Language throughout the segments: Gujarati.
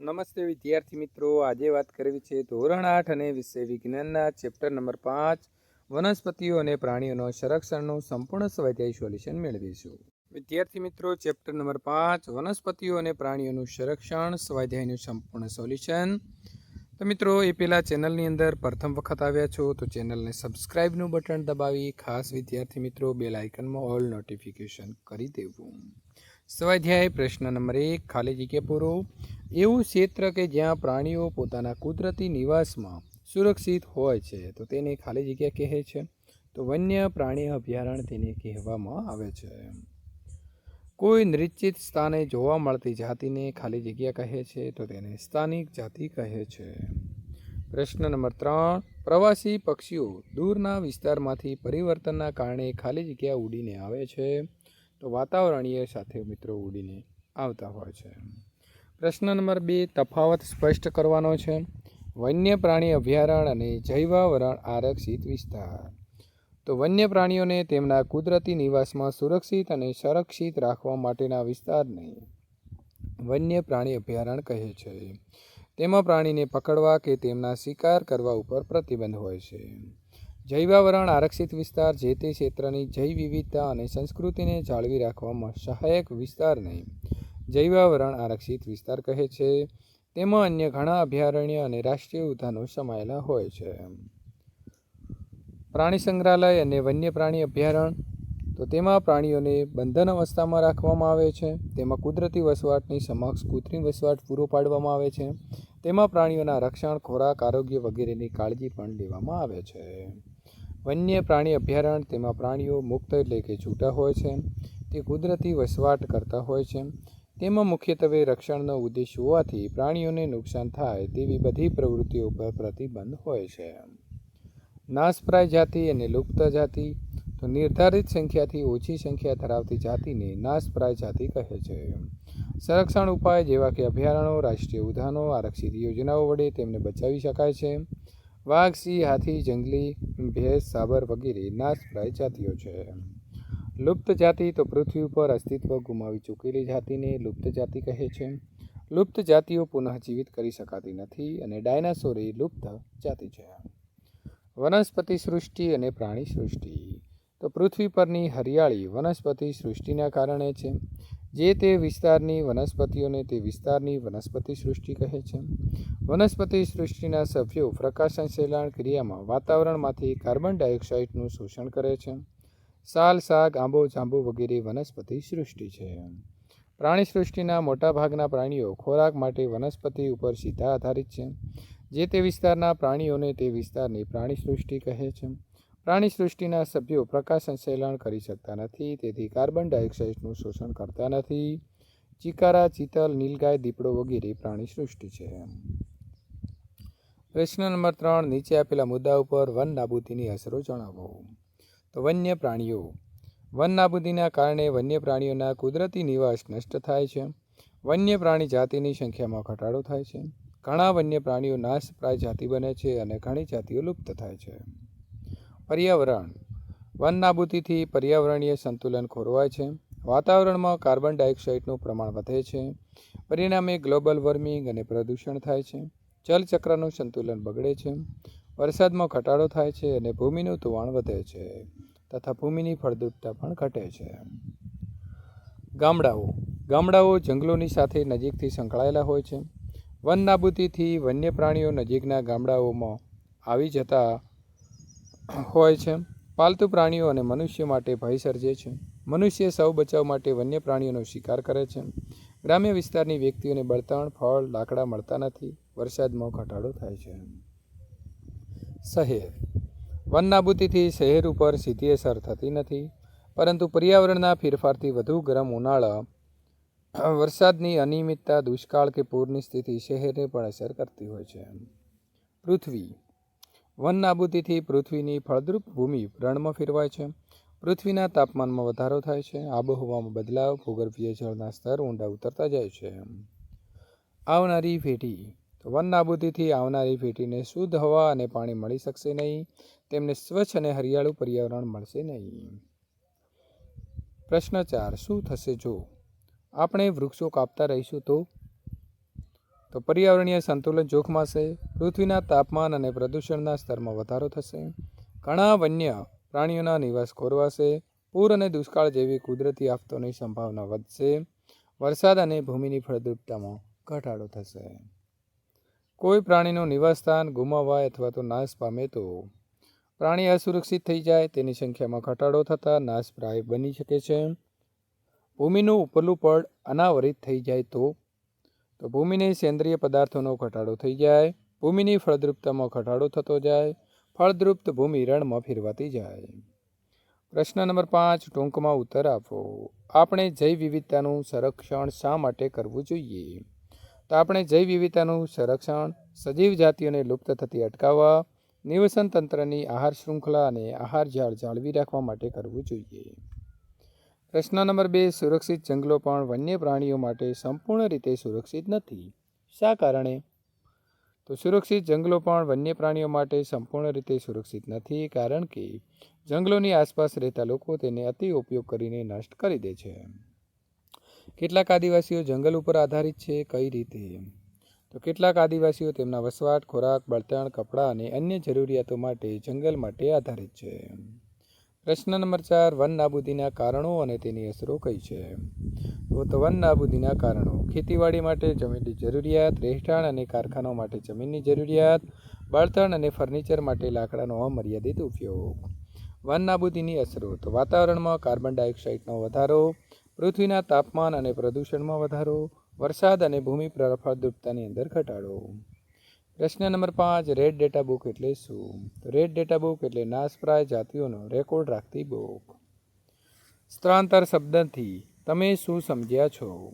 નમસ્તે વિદ્યાર્થી મિત્રો. આજે વાત કરવી છે ધોરણ આઠ અને વિષય વિજ્ઞાનના ચેપ્ટર નંબર પાંચ. વનસ્પતિઓ અને પ્રાણીઓનો સંરક્ષણનું સંપૂર્ણ સ્વાધ્યાય સોલ્યુશન મેળવીશું. વિદ્યાર્થી મિત્રો, ચેપ્ટર નંબર પાંચ. વનસ્પતિઓ અને પ્રાણીઓનું સંરક્ષણ સ્વાધ્યાયનું સંપૂર્ણ સોલ્યુશન. તો મિત્રો, એ પહેલાં ચેનલની અંદર પ્રથમ વખત આવ્યા છો તો ચેનલને સબસ્ક્રાઇબનું બટન દબાવી ખાસ વિદ્યાર્થી મિત્રો બેલ આઇકનમાં ઓલ નોટિફિકેશન કરી દેવું. સ્વાધ્યાય પ્રશ્ન નંબર એક ખાલી જગ્યા પૂરો? એવું ક્ષેત્ર કે જ્યાં પ્રાણીઓ પોતાના કુદરતી નિવાસમાં સુરક્ષિત હોય છે, તો તેને ખાલી જગ્યા કહે છે? તો વન્ય પ્રાણી અભયારણ્ય તેને કહેવામાં આવે છે. કોઈ નિશ્ચિત સ્થાને જોવા મળતી જાતિને ખાલી જગ્યા કહે છે? તો તેને સ્થાનિક જાતિ કહે છે. પ્રશ્ન નંબર ત્રણ, પ્રવાસી પક્ષીઓ દૂરના વિસ્તારમાંથી પરિવર્તનના કારણે ખાલી જગ્યા ઉડીને આવે છે? તો વાતાવરણીય સાથે મિત્રો ઉડીને આવતા હોય છે. પ્રશ્ન નંબર બે, તફાવત સ્પષ્ટ કરવાનો છે. વન્ય પ્રાણી અભયારણ્ય અને જૈવાવરણ આરક્ષિત વિસ્તાર. તો વન્ય પ્રાણીઓને તેમના કુદરતી નિવાસમાં સુરક્ષિત અને સંરક્ષિત રાખવા માટેના વિસ્તારને વન્ય પ્રાણી અભયારણ્ય કહે છે. તેમાં પ્રાણીને પકડવા કે તેમના શિકાર કરવા ઉપર પ્રતિબંધ હોય છે. જૈવાવરણ આરક્ષિત વિસ્તાર જે તે ક્ષેત્રની જૈવ વિવિધતા અને સંસ્કૃતિને જાળવી રાખવામાં સહાયક વિસ્તારને જૈવાવરણ આરક્ષિત વિસ્તાર કહે છે. તેમાં અન્ય ઘણા અભયારણ્ય અને રાષ્ટ્રીય ઉદ્યાનો સમાયેલા હોય છે. પ્રાણી સંગ્રહાલય અને વન્ય પ્રાણી અભયારણ્ય. તો તેમાં પ્રાણીઓને બંધન અવસ્થામાં રાખવામાં આવે છે. તેમાં કુદરતી વસવાટની સમક્ષ કૃત્રિમ વસવાટ પૂરો પાડવામાં આવે છે. તેમાં પ્રાણીઓના રક્ષણ, ખોરાક, આરોગ્ય વગેરેની કાળજી પણ લેવામાં આવે છે. વન્ય પ્રાણી અભયારણ્ય તેમાં પ્રાણીઓ મુક્ત એટલે કે છૂટા હોય છે. તે કુદરતી વસવાટ કરતા હોય છે. તેમાં મુખ્યત્વે રક્ષણનો ઉદ્દેશ હોવાથી પ્રાણીઓને નુકસાન થાય તેવી બધી પ્રવૃત્તિઓ પર પ્રતિબંધ હોય છે. નાશપ્રાય જાતિ અને લુપ્ત જાતિ તો નિર્ધારિત સંખ્યાથી ઓછી સંખ્યા ધરાવતી જાતિને નાશપ્રાય જાતિ કહે છે. સંરક્ષણ ઉપાય જેવા કે અભયારણ્યો, રાષ્ટ્રીય ઉદ્યાનો, આરક્ષિત યોજનાઓ વડે તેમને બચાવી શકાય છે. વાઘ, સિંહ, હાથી, જંગલી, ભેંસ, સાબર વગેરે નાશપ્રાય જાતિઓ છે. લુપ્ત જાતિ તો પૃથ્વી ઉપર અસ્તિત્વ ગુમાવી ચૂકેલી જાતિને લુપ્ત જાતિ કહે છે. લુપ્ત જાતિઓ પુનઃજીવિત કરી શકાતી નથી અને ડાયનાસોર એ લુપ્ત જાતિ છે. વનસ્પતિ સૃષ્ટિ અને પ્રાણી સૃષ્ટિ. તો પૃથ્વી પરની હરિયાળી વનસ્પતિ સૃષ્ટિના કારણે છે. જે તે વિસ્તારની વનસ્પતિઓને તે વિસ્તારની વનસ્પતિ સૃષ્ટિ કહે છે. વનસ્પતિ સૃષ્ટિના સભ્યો પ્રકાશ સંશ્લેષણ ક્રિયામાં વાતાવરણમાંથી કાર્બન ડાયોક્સાઇડનું શોષણ કરે છે. સાલ શાક આંબો, જાંબુ વગેરે વનસ્પતિ સૃષ્ટિ છે. પ્રાણી સૃષ્ટિના મોટાભાગના પ્રાણીઓ ખોરાક માટે વનસ્પતિ ઉપર સીધા આધારિત છે. જે તે વિસ્તારના પ્રાણીઓને તે વિસ્તારની પ્રાણી સૃષ્ટિ કહે છે. પ્રાણી સૃષ્ટિના સભ્યો પ્રકાશ સંશ્લેષણ કરી શકતા નથી, તેથી કાર્બન ડાયોક્સાઇડનું શોષણ કરતા નથી. ચિકારા, ચિતલ, નીલગાય, દીપડો વગેરે પ્રાણી સૃષ્ટિ છે. પ્રશ્ન નંબર ત્રણ, નીચે આપેલા મુદ્દા ઉપર વન નાબૂદીની અસરો જણાવો. તો વન્ય પ્રાણીઓ. વન નાબૂદીના કારણે વન્ય પ્રાણીઓના કુદરતી નિવાસ નષ્ટ થાય છે. વન્ય પ્રાણી જાતિની સંખ્યામાં ઘટાડો થાય છે. ઘણા વન્ય પ્રાણીઓ નાશપ્રાય જાતિ બને છે અને ઘણી જાતિઓ લુપ્ત થાય છે. પર્યાવરણ. વન નાબૂદીથી પર્યાવરણીય સંતુલન ખોરવાય છે. વાતાવરણમાં કાર્બન ડાયોક્સાઇડનું પ્રમાણ વધે છે. પરિણામે ગ્લોબલ વોર્મિંગ અને પ્રદૂષણ થાય છે. જલચક્રનું સંતુલન બગડે છે. વરસાદમાં ઘટાડો થાય છે અને ભૂમિનું ધોવાણ વધે છે તથા ભૂમિની ફળદ્રુપતા પણ ઘટે છે. ગામડાઓ. ગામડાઓ જંગલોની સાથે નજીકથી સંકળાયેલા હોય છે. વન નાબૂદીથી વન્ય પ્રાણીઓ નજીકના ગામડાઓમાં આવી જતા હોય છે. પાલતુ પ્રાણીઓ અને મનુષ્ય માટે ભય સર્જે છે. મનુષ્ય સૌ બચાવ માટે વન્ય પ્રાણીઓનો શિકાર કરે છે. ગ્રામ્ય વિસ્તારની વ્યક્તિઓને બળતણ, ફળ, લાકડા મળતા નથી. વરસાદમાં ઘટાડો થાય છે. શહેર. વન નાબૂદીથી શહેર ઉપર સીધી અસર થતી નથી. પરંતુ પર્યાવરણના ફેરફારથી વધુ ગરમ ઉનાળા, વરસાદની અનિયમિતતા, દુષ્કાળ કે પૂરની સ્થિતિ શહેરને પણ અસર કરતી હોય છે. પૃથ્વી. વન નાબૂદીથી પૃથ્વીની ફળદ્રુપ ભૂમિ રણમાં ફેરવાય છે. પૃથ્વીના તાપમાનમાં વધારો થાય છે. આબોહવામાં બદલાવ, ભૂગર્ભીય જળના સ્તર ઊંડા ઉતરતા જાય છે. આવનારી પેઢી. વન નાબૂદીથી આવનારી પેઢીને શુદ્ધ હવા અને પાણી મળી શકશે નહીં. તેમને સ્વચ્છ અને હરિયાળું પર્યાવરણ મળશે નહીં. પ્રશ્ન ચાર, શું થશે જો આપણે વૃક્ષો કાપતા રહીશું તો? તો પર્યાવરણીય સંતુલન જોખમાશે પૃથ્વીના તાપમાન અને પ્રદૂષણના સ્તરમાં વધારો થશે. ઘણા વન્ય પ્રાણીઓના નિવાસ ખોરવાશે પૂર અને દુષ્કાળ જેવી કુદરતી આફતોની સંભાવના વધશે, વરસાદ અને ભૂમિની ફળદ્રુપતામાં ઘટાડો થશે. કોઈ પ્રાણીનું નિવાસસ્થાન ગુમાવાય અથવા તો નાશ પામે તો પ્રાણી અસુરક્ષિત થઈ જાય, તેની સંખ્યામાં ઘટાડો થતાં નાશપ્રાય બની શકે છે. ભૂમિનું ઉપરલું પડ અનાવરિત થઈ જાય તો તો ભૂમિની સેન્દ્રિય પદાર્થોનો ઘટાડો થઈ જાય, ભૂમિની ફળદ્રુપતામાં ઘટાડો થતો જાય, ફળદ્રુપ્ત ભૂમિ રણમાં ફેરવાતી જાય. પ્રશ્ન નંબર પાંચ, ટૂંકમાં ઉત્તર આપો. આપણે જૈવ વિવિધતાનું સંરક્ષણ શા માટે કરવું જોઈએ? તો આપણે જૈવ વિવિધતાનું સંરક્ષણ સજીવ જાતિઓને લુપ્ત થતી અટકાવવા નિવસન તંત્રની આહાર શૃંખલા અને આહાર ઝાડ જાળવી રાખવા માટે કરવું જોઈએ. પ્રશ્ન નંબર બે, સુરક્ષિત જંગલો પણ વન્ય પ્રાણીઓ માટે સંપૂર્ણ રીતે સુરક્ષિત નથી. શા કારણે? તો સુરક્ષિત જંગલો પણ વન્ય પ્રાણીઓ માટે સંપૂર્ણ રીતે સુરક્ષિત નથી કારણ કે જંગલોની આસપાસ રહેતા લોકો તેને અતિ ઉપયોગ કરીને નષ્ટ કરી દે છે. કેટલાક આદિવાસીઓ જંગલ ઉપર આધારિત છે, કઈ રીતે? તો કેટલાક આદિવાસીઓ તેમના વસવાટ, ખોરાક, બળતણ, કપડાં અને અન્ય જરૂરિયાતો માટે જંગલ માટે આધારિત છે. પ્રશ્ન નંબર ચાર, વન નાબૂદીના કારણો અને તેની અસરો કઈ છે? તો વન નાબૂદીના કારણો. ખેતીવાડી માટે જમીનની જરૂરિયાત, રહેઠાણ અને કારખાનાઓ માટે જમીનની જરૂરિયાત, બળતણ અને ફર્નિચર માટે લાકડાનો અમર્યાદિત ઉપયોગ. વન નાબૂદીની અસરો. તો વાતાવરણમાં કાર્બન ડાયોક્સાઇડનો વધારો, પૃથ્વીના તાપમાન અને પ્રદૂષણમાં વધારો, વરસાદ અને ભૂમિ ફળદ્રુપતાની અંદર ઘટાડો. પ્રશ્ન નંબર પાંચ, રેડ ડેટા બુક એટલે શું? તો રેડ ડેટા બુક એટલે નાશપ્રાય જાતિઓનો રેકોર્ડ રાખતી બુક. સ્થળાંતર શબ્દથી તમે શું સમજ્યા છો?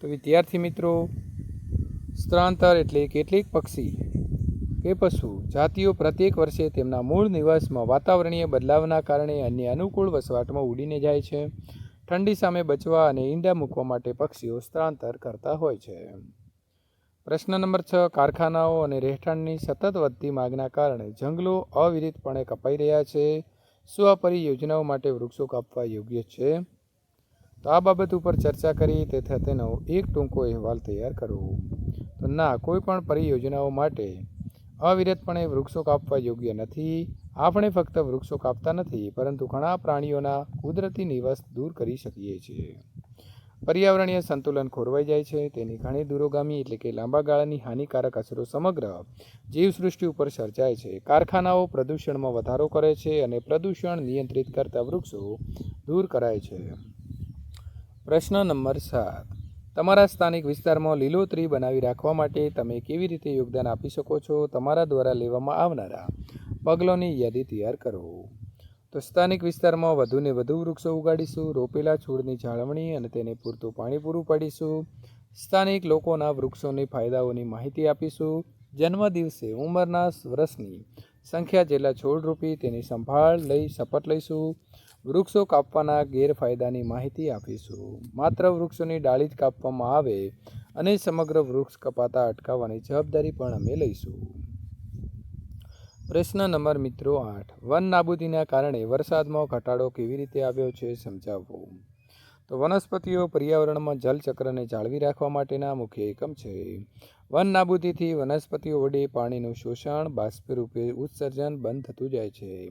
તો વિદ્યાર્થી મિત્રો, સ્થળાંતર એટલે કેટલીક પક્ષી કે પશુ, જાતિઓ પ્રત્યેક વર્ષે તેમના મૂળ નિવાસમાં વાતાવરણીય બદલાવના કારણે અન્ય અનુકૂળ વસવાટમાં ઉડીને જાય છે. ઠંડી સામે બચવા અને ઈંડા મૂકવા માટે પક્ષીઓ સ્થળાંતર કરતા હોય છે. પ્રશ્ન નંબર છ, કારખાનાઓ અને રહેઠાણની સતત વધતી માગના કારણે જંગલો અવિરતપણે કપાઈ રહ્યા છે. શું આ પરિયોજનાઓ માટે વૃક્ષો કાપવા યોગ્ય છે? તો આ બાબત ઉપર ચર્ચા કરી તેથી તેનો એક ટૂંકો અહેવાલ તૈયાર કરવો તો ના, કોઈ પણ પરિયોજનાઓ માટે અવિરતપણે વૃક્ષો કાપવા યોગ્ય નથી. આપણે ફક્ત વૃક્ષો કાપતા નથી, પરંતુ ઘણા પ્રાણીઓના કુદરતી નિવાસ દૂર કરી શકીએ છીએ. પર્યાવરણીય સંતુલન ખોરવાઈ જાય છે, તેની ઘણી દૂરોગામી એટલે કે લાંબા ગાળાની હાનિકારક અસરો સમગ્ર જીવસૃષ્ટિ ઉપર સર્જાય છે. કારખાનાઓ પ્રદૂષણમાં વધારો કરે છે અને પ્રદૂષણ નિયંત્રિત કરતા વૃક્ષો દૂર કરાય છે. પ્રશ્ન નંબર સાત. તમારા સ્થાનિક વિસ્તારમાં લીલોતરી બનાવી રાખવા માટે તમે કેવી રીતે યોગદાન આપી શકો છો? તમારા દ્વારા લેવામાં આવનારા પગલોની યાદી તૈયાર કરો. તો સ્થાનિક વિસ્તારમાં વધુને વધુ વૃક્ષો ઉગાડીશું, રોપેલા છોડની જાળવણી અને તેને પૂરતું પાણી પૂરું પાડીશું. સ્થાનિક લોકોના વૃક્ષોની ફાયદાઓની માહિતી આપીશું. જન્મદિવસે ઉંમરના વર્ષની સંખ્યા જેટલા છોડ રોપી તેની સંભાળ લઈ શપથ લઈશું. વૃક્ષો કાપવાના ગેરફાયદાની માહિતી આપીશું. માત્ર વૃક્ષોની ડાળી જ કાપવામાં આવે અને સમગ્ર વૃક્ષ કપાતા અટકાવવાની જવાબદારી પણ અમે લઈશું. પ્રશ્ન નંબર મિત્રો આઠ. વન નાબૂદીના કારણે વરસાદમાં ઘટાડો કેવી રીતે આવ્યો છે સમજાવવો તો વનસ્પતિઓ પર્યાવરણમાં જલચક્રને જાળવી રાખવા માટેના મુખ્ય એકમ છે. વન નાબૂદીથી વનસ્પતિઓ વડે પાણીનું શોષણ, બાષ્પરૂપે ઉત્સર્જન બંધ થતું જાય છે.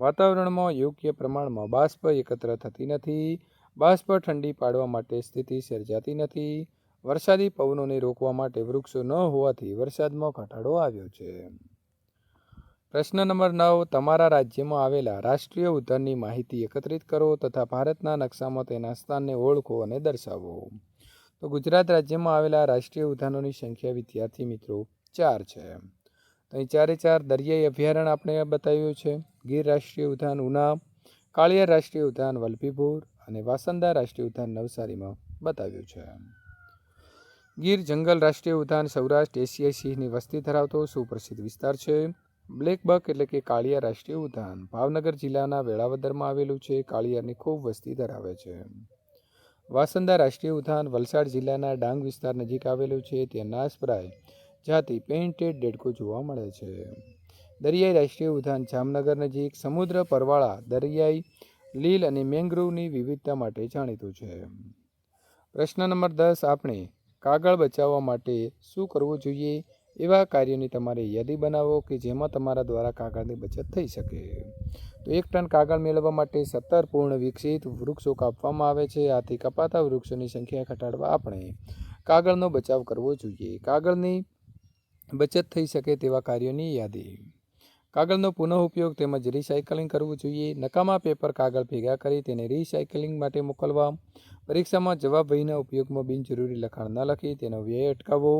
વાતાવરણમાં યોગ્ય પ્રમાણમાં બાષ્પ એકત્ર થતી નથી. બાષ્પ ઠંડી પાડવા માટે સ્થિતિ સર્જાતી નથી. વરસાદી પવનોને રોકવા માટે વૃક્ષો ન હોવાથી વરસાદમાં ઘટાડો આવ્યો છે. પ્રશ્ન નંબર નવ, તમારા રાજ્યમાં આવેલા રાષ્ટ્રીય ઉદ્યાનની માહિતી એકત્રિત કરો તથા ભારતના નકશામાં તેના સ્થાનને ઓળખો અને દર્શાવો. તો ગુજરાત રાજ્યમાં આવેલા રાષ્ટ્રીય ઉદ્યાનોની સંખ્યા વિદ્યાર્થી મિત્રો ચાર છે. તો અહીં ચારે ચાર દરિયાઈ અભયારણ્ય આપણે બતાવ્યું છે. ગીર રાષ્ટ્રીય ઉદ્યાન ઉના કાળિયાર રાષ્ટ્રીય ઉદ્યાન વલભીપુર અને વાસંદા રાષ્ટ્રીય ઉદ્યાન નવસારીમાં બતાવ્યું છે. ગીર જંગલ રાષ્ટ્રીય ઉદ્યાન સૌરાષ્ટ્ર એશિયાઈ સિંહની વસ્તી ધરાવતો સુપ્રસિદ્ધ વિસ્તાર છે. બ્લેક બક એટલે કે કાળિયા રાષ્ટ્રીય ઉદ્યાન ભાવનગર જિલ્લાના વેળાવદરમાં આવેલું છે. કાળિયારની ખૂબ વસ્તી ધરાવે છે. વાસંદા રાષ્ટ્રીય ઉદ્યાન વલસાડ જિલ્લાના ડાંગ વિસ્તાર નજીક આવેલું છે. ત્યાં નાશપ્રાય જાતિ પેઇન્ટેડ ડેડકો જોવા મળે છે. દરિયાઈ રાષ્ટ્રીય ઉદ્યાન જામનગર નજીક સમુદ્ર પરવાળા, દરિયાઈ, લીલ અને મેંગ્રોવની વિવિધતા માટે જાણીતું છે. પ્રશ્ન નંબર દસ, આપણે કાગળ બચાવવા માટે શું કરવું જોઈએ? એવા કાર્યોની તમારે યાદી બનાવો કે જેમાં તમારા દ્વારા કાગળની બચત થઈ શકે. તો એક ટન કાગળ મેળવવા માટે સત્તર પૂર્ણ વિકસિત વૃક્ષો કાપવામાં આવે છે. આથી કપાતા વૃક્ષોની સંખ્યા ઘટાડવા આપણે કાગળનો બચાવ કરવો જોઈએ. કાગળની બચત થઈ શકે તેવા કાર્યોની યાદી. કાગળનો પુનઃ ઉપયોગ તેમજ રિસાયકલિંગ કરવું જોઈએ. નકામા પેપર કાગળ ભેગા કરી તેને રિસાયકલિંગ માટે મોકલવા. પરીક્ષામાં જવાબ વહીના ઉપયોગમાં બિનજરૂરી લખાણ ન લખી તેનો વ્યય અટકાવવો.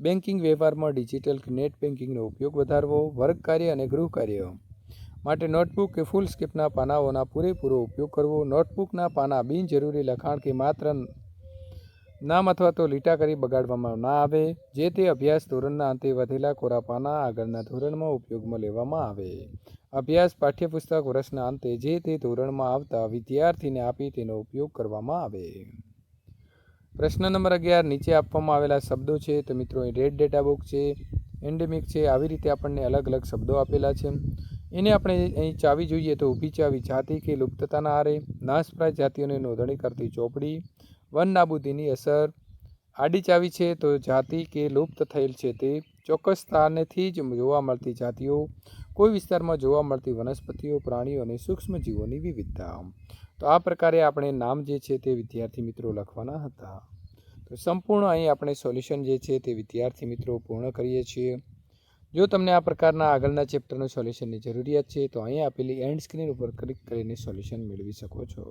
બેન્કિંગ વ્યવહારમાં ડિજિટલ નેટ બેન્કિંગનો ઉપયોગ વધારવો. વર્ગ કાર્ય અને ગૃહ કાર્ય માટે નોટબુક કે ફૂલ સ્કેપના પાનાઓના પૂરેપૂરો ઉપયોગ કરવો. નોટબુકના પાના બિનજરૂરી લખાણ કે માત્ર નામ અથવા તો લીટા કરી બગાડવામાં ના આવે, જે તે અભ્યાસ ધોરણના અંતે વધેલા કોરા પાના આગળના ધોરણમાં ઉપયોગમાં લેવામાં આવે. અભ્યાસ પાઠ્યપુસ્તક વર્ષના અંતે જે તે ધોરણમાં આવતા વિદ્યાર્થીને આપી તેનો ઉપયોગ કરવામાં આવે. પ્રશ્ન નંબર અગિયાર, નીચે આપવામાં આવેલા શબ્દો છે. તો મિત્રો રેડ ડેટા બુક છે, એન્ડેમિક છે, આવી રીતે આપણને અલગ અલગ શબ્દો આપેલા છે. એને આપણે અહીં ચાવી જોઈએ તો ઊભી ચાવી જાતિ કે લુપ્તતાના આરે નાશપ્રાય જાતિઓની નોંધણી કરતી ચોપડી વન નાબૂદીની અસર આડી ચાવી છે. તો જાતિ કે લુપ્ત થયેલ છે તે ચોક્કસ સ્થાનેથી જ જોવા મળતી જાતિઓ, કોઈ વિસ્તારમાં જોવા મળતી વનસ્પતિઓ, પ્રાણીઓ અને સૂક્ષ્મજીવોની વિવિધતા. તો આ પ્રકારે આપણે નામ જે છે તે વિદ્યાર્થી મિત્રો લખવાના હતા. તો સંપૂર્ણ અહીં આપણે સોલ્યુશન જે છે તે વિદ્યાર્થી મિત્રો પૂર્ણ કરીએ છીએ. જો તમને આ પ્રકારના આગળના ચેપ્ટરનું સોલ્યુશનની જરૂરિયાત છે, તો અહીં આપેલી એન્ડ સ્ક્રીન ઉપર ક્લિક કરીને સોલ્યુશન મેળવી શકો છો.